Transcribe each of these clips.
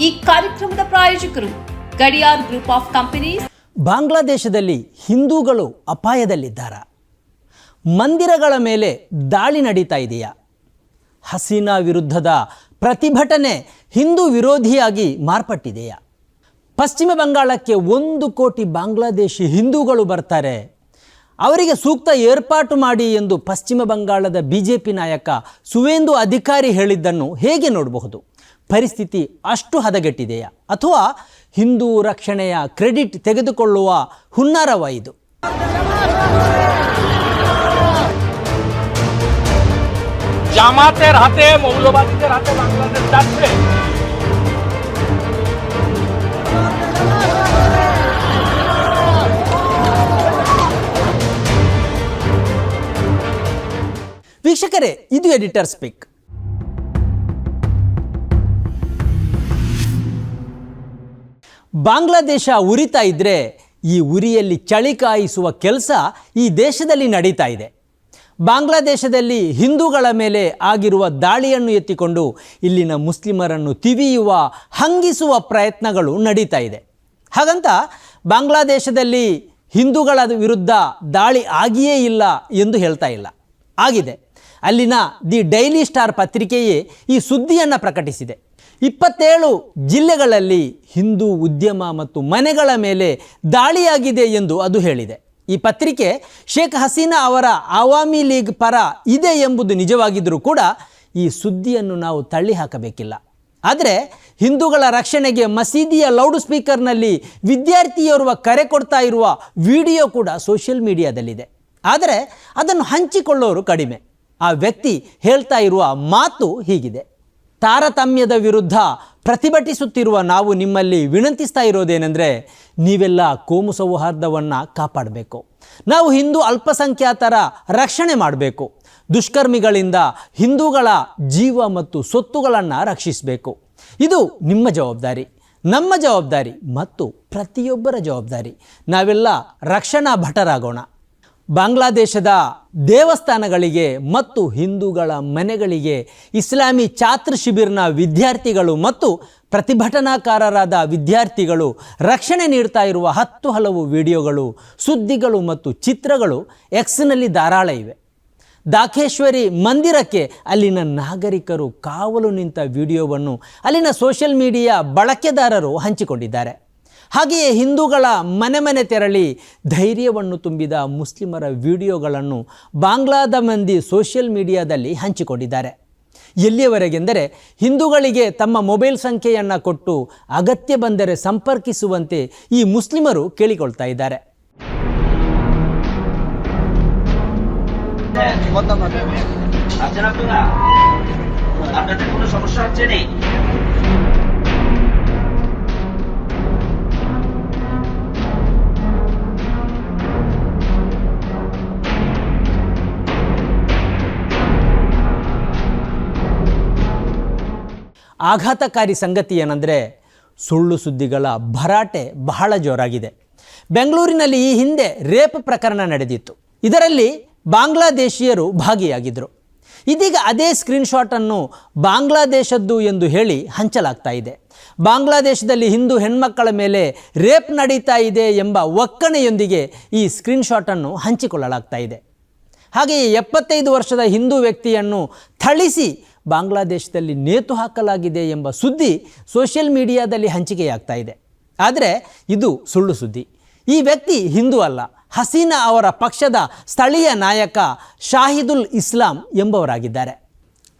ಈ ಕಾರ್ಯಕ್ರಮದ ಪ್ರಾಯೋಜಕರು ಗಡಿಯಾರ್ ಗ್ರೂಪ್ ಆಫ್ ಕಂಪನೀಸ್. ಬಾಂಗ್ಲಾದೇಶದಲ್ಲಿ ಹಿಂದೂಗಳು ಅಪಾಯದಲ್ಲಿದ್ದಾರಾ. ಮಂದಿರಗಳ ಮೇಲೆ ದಾಳಿ ನಡೀತಾ ಇದೆಯಾ? ಹಸೀನಾ ವಿರುದ್ಧದ ಪ್ರತಿಭಟನೆ ಹಿಂದೂ ವಿರೋಧಿಯಾಗಿ ಮಾರ್ಪಟ್ಟಿದೆಯಾ? ಪಶ್ಚಿಮ ಬಂಗಾಳಕ್ಕೆ ಒಂದು ಕೋಟಿ ಬಾಂಗ್ಲಾದೇಶಿ ಹಿಂದೂಗಳು ಬರ್ತಾರೆ. ಅವರಿಗೆ ಸೂಕ್ತ ಏರ್ಪಾಟು ಮಾಡಿ ಎಂದು ಪಶ್ಚಿಮ ಬಂಗಾಳದ ಬಿ ಜೆ ನಾಯಕ ಸುವೇಂದು ಅಧಿಕಾರಿ ಹೇಳಿದ್ದನ್ನು ಹೇಗೆ ನೋಡಬಹುದು? ಪರಿಸ್ಥಿತಿ ಅಷ್ಟು ಹದಗೆಟ್ಟಿದೆಯಾ? ಅಥವಾ ಹಿಂದೂ ರಕ್ಷಣೆಯ ಕ್ರೆಡಿಟ್ ತೆಗೆದುಕೊಳ್ಳುವ ಹುನ್ನಾರವ ಇದು? ವೀಕ್ಷಕರೇ ಇದು ಎಡಿಟರ್ ಸ್ಪೀಕ್. ಬಾಂಗ್ಲಾದೇಶ ಉರಿತಾ ಇದ್ದರೆ ಈ ಉರಿಯಲ್ಲಿ ಚಳಿ ಕಾಯಿಸುವ ಕೆಲಸ ಈ ದೇಶದಲ್ಲಿ ನಡೀತಾ ಇದೆ. ಬಾಂಗ್ಲಾದೇಶದಲ್ಲಿ ಹಿಂದೂಗಳ ಮೇಲೆ ಆಗಿರುವ ದಾಳಿಯನ್ನು ಎತ್ತಿಕೊಂಡು ಇಲ್ಲಿನ ಮುಸ್ಲಿಮರನ್ನು ತಿವಿಯುವ, ಹಂಗಿಸುವ ಪ್ರಯತ್ನಗಳು ನಡೀತಾ ಇದೆ. ಹಾಗಂತ ಬಾಂಗ್ಲಾದೇಶದಲ್ಲಿ ಹಿಂದೂಗಳ ವಿರುದ್ಧ ದಾಳಿ ಆಗಿಯೇ ಇಲ್ಲ ಎಂದು ಹೇಳ್ತಾ ಇಲ್ಲ. ಆಗಿದೆ. ಅಲ್ಲಿನ ದಿ ಡೈಲಿ ಸ್ಟಾರ್ ಪತ್ರಿಕೆಯೇ ಈ ಸುದ್ದಿಯನ್ನು ಪ್ರಕಟಿಸಿದೆ. ಇಪ್ಪತ್ತೇಳು ಜಿಲ್ಲೆಗಳಲ್ಲಿ ಹಿಂದೂ ಉದ್ಯಮ ಮತ್ತು ಮನೆಗಳ ಮೇಲೆ ದಾಳಿಯಾಗಿದೆ ಎಂದು ಅದು ಹೇಳಿದೆ. ಈ ಪತ್ರಿಕೆ ಶೇಖ್ ಹಸೀನಾ ಅವರ ಆವಾಮಿ ಲೀಗ್ ಪರ ಇದೆ ಎಂಬುದು ನಿಜವಾಗಿದ್ದರೂ ಕೂಡ ಈ ಸುದ್ದಿಯನ್ನು ನಾವು ತಳ್ಳಿ ಹಾಕಬೇಕಿಲ್ಲ. ಆದರೆ ಹಿಂದೂಗಳ ರಕ್ಷಣೆಗೆ ಮಸೀದಿಯ ಲೌಡ್ ಸ್ಪೀಕರ್ನಲ್ಲಿ ವಿದ್ಯಾರ್ಥಿಯೋರ್ವ ಕರೆ ಕೊಡ್ತಾ ಇರುವ ವಿಡಿಯೋ ಕೂಡ ಸೋಷಿಯಲ್ ಮೀಡಿಯಾದಲ್ಲಿದೆ. ಆದರೆ ಅದನ್ನು ಹಂಚಿಕೊಳ್ಳೋರು ಕಡಿಮೆ. ಆ ವ್ಯಕ್ತಿ ಹೇಳ್ತಾ ಇರುವ ಮಾತು ಹೀಗಿದೆ. ತಾರತಮ್ಯದ ವಿರುದ್ಧ ಪ್ರತಿಭಟಿಸುತ್ತಿರುವ ನಾವು ನಿಮ್ಮಲ್ಲಿ ವಿನಂತಿಸ್ತಾ ಇರೋದೇನೆಂದರೆ ನೀವೆಲ್ಲ ಕೋಮು ಸೌಹಾರ್ದವನ್ನು ಕಾಪಾಡಬೇಕು. ನಾವು ಹಿಂದೂ ಅಲ್ಪಸಂಖ್ಯಾತರ ರಕ್ಷಣೆ ಮಾಡಬೇಕು. ದುಷ್ಕರ್ಮಿಗಳಿಂದ ಹಿಂದೂಗಳ ಜೀವ ಮತ್ತು ಸೊತ್ತುಗಳನ್ನು ರಕ್ಷಿಸಬೇಕು. ಇದು ನಿಮ್ಮ ಜವಾಬ್ದಾರಿ, ನಮ್ಮ ಜವಾಬ್ದಾರಿ ಮತ್ತು ಪ್ರತಿಯೊಬ್ಬರ ಜವಾಬ್ದಾರಿ. ನಾವೆಲ್ಲ ರಕ್ಷಣಾ ಭಟರಾಗೋಣ ಬಾಂಗ್ಲಾದೇಶದ ದೇವಸ್ಥಾನಗಳಿಗೆ ಮತ್ತು ಹಿಂದೂಗಳ ಮನೆಗಳಿಗೆ ಇಸ್ಲಾಮಿ ಛಾತ್ರ ಶಿಬಿರ್ನ ವಿದ್ಯಾರ್ಥಿಗಳು ಮತ್ತು ಪ್ರತಿಭಟನಾಕಾರರಾದ ವಿದ್ಯಾರ್ಥಿಗಳು ರಕ್ಷಣೆ ನೀಡ್ತಾ ಇರುವ ಹತ್ತು ಹಲವು ವಿಡಿಯೋಗಳು, ಸುದ್ದಿಗಳು ಮತ್ತು ಚಿತ್ರಗಳು ಎಕ್ಸ್ನಲ್ಲಿ ಧಾರಾಳ ಇವೆ. ದಾಖೇಶ್ವರಿ ಮಂದಿರಕ್ಕೆ ಅಲ್ಲಿನ ನಾಗರಿಕರು ಕಾವಲು ನಿಂತ ವಿಡಿಯೋವನ್ನು ಅಲ್ಲಿನ ಸೋಷಿಯಲ್ ಮೀಡಿಯಾ ಬಳಕೆದಾರರು ಹಂಚಿಕೊಂಡಿದ್ದಾರೆ. ಹಾಗೆಯೇ ಹಿಂದೂಗಳ ಮನೆ ಮನೆ ತೆರಳಿ ಧೈರ್ಯವನ್ನು ತುಂಬಿದ ಮುಸ್ಲಿಮರ ವಿಡಿಯೋಗಳನ್ನು ಬಾಂಗ್ಲಾದ ಮಂದಿ ಸೋಷಿಯಲ್ ಮೀಡಿಯಾದಲ್ಲಿ ಹಂಚಿಕೊಂಡಿದ್ದಾರೆ ಎಲ್ಲಿಯವರೆಗೆಂದರೆ ಹಿಂದೂಗಳಿಗೆ ತಮ್ಮ ಮೊಬೈಲ್ ಸಂಖ್ಯೆಯನ್ನು ಕೊಟ್ಟು ಅಗತ್ಯ ಬಂದರೆ ಸಂಪರ್ಕಿಸುವಂತೆ ಈ ಮುಸ್ಲಿಮರು ಕೇಳಿಕೊಳ್ತಾ ಇದ್ದಾರೆ আছেন আপনারা আপনাদের কোনো সমস্যা হচ্ছে নেই ಆಘಾತಕಾರಿ ಸಂಗತಿ ಏನಂದರೆ ಸುಳ್ಳು ಸುದ್ದಿಗಳ ಭರಾಟೆ ಬಹಳ ಜೋರಾಗಿದೆ. ಬೆಂಗಳೂರಿನಲ್ಲಿ ಈ ಹಿಂದೆ ರೇಪ್ ಪ್ರಕರಣ ನಡೆದಿತ್ತು. ಇದರಲ್ಲಿ ಬಾಂಗ್ಲಾದೇಶಿಯರು ಭಾಗಿಯಾಗಿದ್ದರು ಇದೀಗ ಅದೇ ಸ್ಕ್ರೀನ್ಶಾಟನ್ನು ಬಾಂಗ್ಲಾದೇಶದ್ದು ಎಂದು ಹೇಳಿ ಹಂಚಲಾಗ್ತಾ ಇದೆ. ಬಾಂಗ್ಲಾದೇಶದಲ್ಲಿ ಹಿಂದೂ ಹೆಣ್ಮಕ್ಕಳ ಮೇಲೆ ರೇಪ್ ನಡೀತಾ ಇದೆ ಎಂಬ ಒಕ್ಕಣೆಯೊಂದಿಗೆ ಈ ಸ್ಕ್ರೀನ್ಶಾಟನ್ನು ಹಂಚಿಕೊಳ್ಳಲಾಗ್ತಾ ಇದೆ. ಹಾಗೆಯೇ ಎಪ್ಪತ್ತೈದು ವರ್ಷದ ಹಿಂದೂ ವ್ಯಕ್ತಿಯನ್ನು ಥಳಿಸಿ ಬಾಂಗ್ಲಾದೇಶದಲ್ಲಿ ನೇತು ಹಾಕಲಾಗಿದೆ ಎಂಬ ಸುದ್ದಿ ಸೋಷಿಯಲ್ ಮೀಡಿಯಾದಲ್ಲಿ ಹಂಚಿಕೆಯಾಗ್ತಾ ಇದೆ. ಆದರೆ ಇದು ಸುಳ್ಳು ಸುದ್ದಿ. ಈ ವ್ಯಕ್ತಿ ಹಿಂದೂ ಅಲ್ಲ. ಹಸೀನಾ ಅವರ ಪಕ್ಷದ ಸ್ಥಳೀಯ ನಾಯಕ ಶಾಹಿದುಲ್ ಇಸ್ಲಾಂ ಎಂಬವರಾಗಿದ್ದಾರೆ.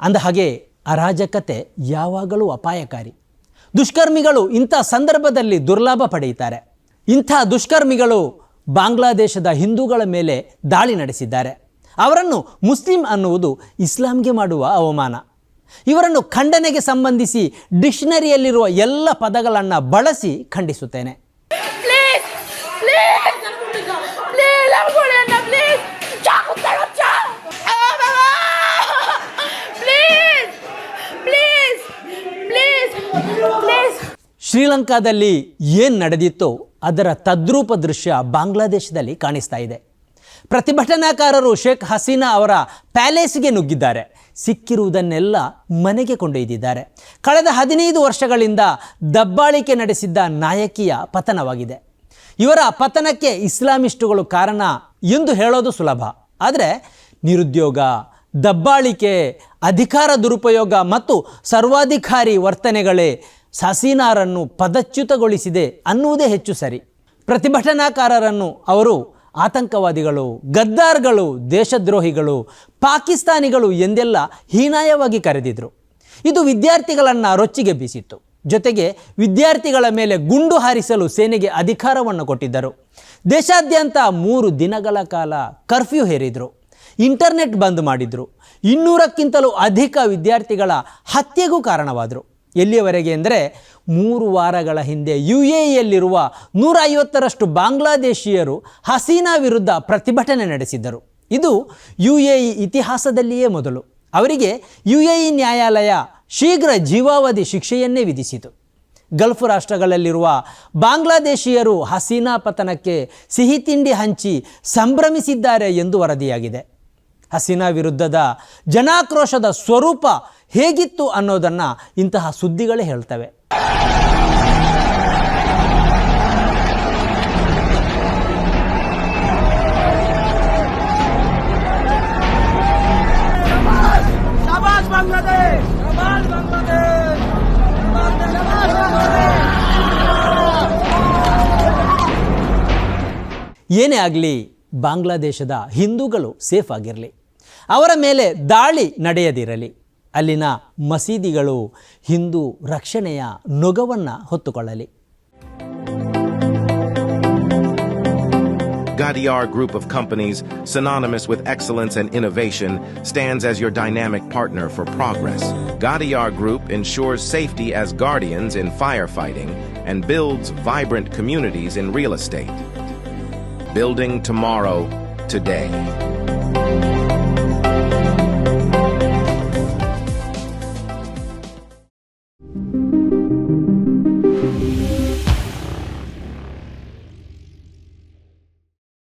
ಅಂದ ಹಾಗೆ ಅರಾಜಕತೆ ಯಾವಾಗಲೂ ಅಪಾಯಕಾರಿ. ದುಷ್ಕರ್ಮಿಗಳು ಇಂಥ ಸಂದರ್ಭದಲ್ಲಿ ದುರ್ಲಾಭ ಪಡೆಯುತ್ತಾರೆ ಇಂಥ ದುಷ್ಕರ್ಮಿಗಳು ಬಾಂಗ್ಲಾದೇಶದ ಹಿಂದೂಗಳ ಮೇಲೆ ದಾಳಿ ನಡೆಸಿದ್ದಾರೆ. ಅವರನ್ನು ಮುಸ್ಲಿಂ ಅನ್ನುವುದು ಇಸ್ಲಾಂಗೆ ಮಾಡುವ ಅವಮಾನ. ಇವರನ್ನು ಖಂಡನೆಗೆ ಸಂಬಂಧಿಸಿ ಡಿಕ್ಷನರಿಯಲ್ಲಿರುವ ಎಲ್ಲ ಪದಗಳನ್ನು ಬಳಸಿ ಖಂಡಿಸುತ್ತೇನೆ. ಶ್ರೀಲಂಕಾದಲ್ಲಿ ಏನು ನಡೆದಿತ್ತೋ ಅದರ ತದ್ರೂಪ ದೃಶ್ಯ ಬಾಂಗ್ಲಾದೇಶದಲ್ಲಿ ಕಾಣಿಸ್ತಾ ಇದೆ. ಪ್ರತಿಭಟನಾಕಾರರು ಶೇಖ್ ಹಸೀನಾ ಅವರ ಪ್ಯಾಲೇಸ್ಗೆ ನುಗ್ಗಿದ್ದಾರೆ. ಸಿಕ್ಕಿರುವುದನ್ನೆಲ್ಲ ಮನೆಗೆ ಕೊಂಡೊಯ್ದಿದ್ದಾರೆ. ಕಳೆದ ಹದಿನೈದು ವರ್ಷಗಳಿಂದ ದಬ್ಬಾಳಿಕೆ ನಡೆಸಿದ್ದ ನಾಯಕಿಯ ಪತನವಾಗಿದೆ. ಇವರ ಪತನಕ್ಕೆ ಇಸ್ಲಾಮಿಸ್ಟುಗಳು ಕಾರಣ ಎಂದು ಹೇಳೋದು ಸುಲಭ. ಆದರೆ ನಿರುದ್ಯೋಗ, ದಬ್ಬಾಳಿಕೆ, ಅಧಿಕಾರ ದುರುಪಯೋಗ ಮತ್ತು ಸರ್ವಾಧಿಕಾರಿ ವರ್ತನೆಗಳೇ ಹಸೀನಾರನ್ನು ಪದಚ್ಯುತಗೊಳಿಸಿದೆ ಅನ್ನುವುದೇ ಹೆಚ್ಚು ಸರಿ. ಪ್ರತಿಭಟನಾಕಾರರನ್ನು ಅವರು ಆತಂಕವಾದಿಗಳು, ಗದ್ದಾರ್ಗಳು, ದೇಶದ್ರೋಹಿಗಳು, ಪಾಕಿಸ್ತಾನಿಗಳು ಎಂದೆಲ್ಲ ಹೀನಾಯವಾಗಿ ಕರೆದಿದ್ರು. ಇದು ವಿದ್ಯಾರ್ಥಿಗಳನ್ನು ರೊಚ್ಚಿಗೆ ಬೀಸಿತ್ತು. ಜೊತೆಗೆ ವಿದ್ಯಾರ್ಥಿಗಳ ಮೇಲೆ ಗುಂಡು ಹಾರಿಸಲು ಸೇನೆಗೆ ಅಧಿಕಾರವನ್ನು ಕೊಟ್ಟಿದ್ದರು. ದೇಶಾದ್ಯಂತ ಮೂರು ದಿನಗಳ ಕಾಲ ಕರ್ಫ್ಯೂ ಹೇರಿದರು. ಇಂಟರ್ನೆಟ್ ಬಂದ್ ಮಾಡಿದರು. ಇನ್ನೂರಕ್ಕಿಂತಲೂ ಅಧಿಕ ವಿದ್ಯಾರ್ಥಿಗಳ ಹತ್ಯೆಗೂ ಕಾರಣವಾದರು. ಎಲ್ಲಿಯವರೆಗೆ ಅಂದರೆ ಮೂರು ವಾರಗಳ ಹಿಂದೆ ಯು ಎ ಇಯಲ್ಲಿರುವ ನೂರ ಐವತ್ತರಷ್ಟು ಬಾಂಗ್ಲಾದೇಶಿಯರು ಹಸೀನಾ ವಿರುದ್ಧ ಪ್ರತಿಭಟನೆ ನಡೆಸಿದ್ದರು. ಇದು ಯು ಎ ಇ ಇತಿಹಾಸದಲ್ಲಿಯೇ ಮೊದಲು. ಅವರಿಗೆ ಯು ಎ ಇ ನ್ಯಾಯಾಲಯ ಶೀಘ್ರ ಜೀವಾವಧಿ ಶಿಕ್ಷೆಯನ್ನೇ ವಿಧಿಸಿತು. ಗಲ್ಫ್ ರಾಷ್ಟ್ರಗಳಲ್ಲಿರುವ ಬಾಂಗ್ಲಾದೇಶಿಯರು ಹಸೀನಾ ಪತನಕ್ಕೆ ಸಿಹಿ ತಿಂಡಿ ಹಂಚಿ ಸಂಭ್ರಮಿಸಿದ್ದಾರೆ ಎಂದು ವರದಿಯಾಗಿದೆ. ಹಸೀನಾ ವಿರುದ್ಧದ ಜನಾಕ್ರೋಶದ ಸ್ವರೂಪ ಹೇಗಿತ್ತು ಅನ್ನೋದನ್ನು ಇಂತಹ ಸುದ್ದಿಗಳೇ ಹೇಳ್ತವೆ. ಏನೇ ಆಗಲಿ ಬಾಂಗ್ಲಾದೇಶದ ಹಿಂದೂಗಳು ಸೇಫ್ ಆಗಿರಲಿ ಅವರ ಮೇಲೆ ದಾಳಿ ನಡೆಯದಿರಲಿ ಅಲ್ಲಿನ ಮಸೀದಿಗಳು ಹಿಂದೂ ರಕ್ಷಣೆಯ ನೊಗವನ್ನು ಹೊತ್ತುಕೊಳ್ಳಲಿ Gadiar Group of Companies, synonymous with excellence and innovation, stands as your dynamic partner for progress. Gadiar Group ensures safety as guardians in firefighting and builds vibrant communities in real estate. Building tomorrow, today.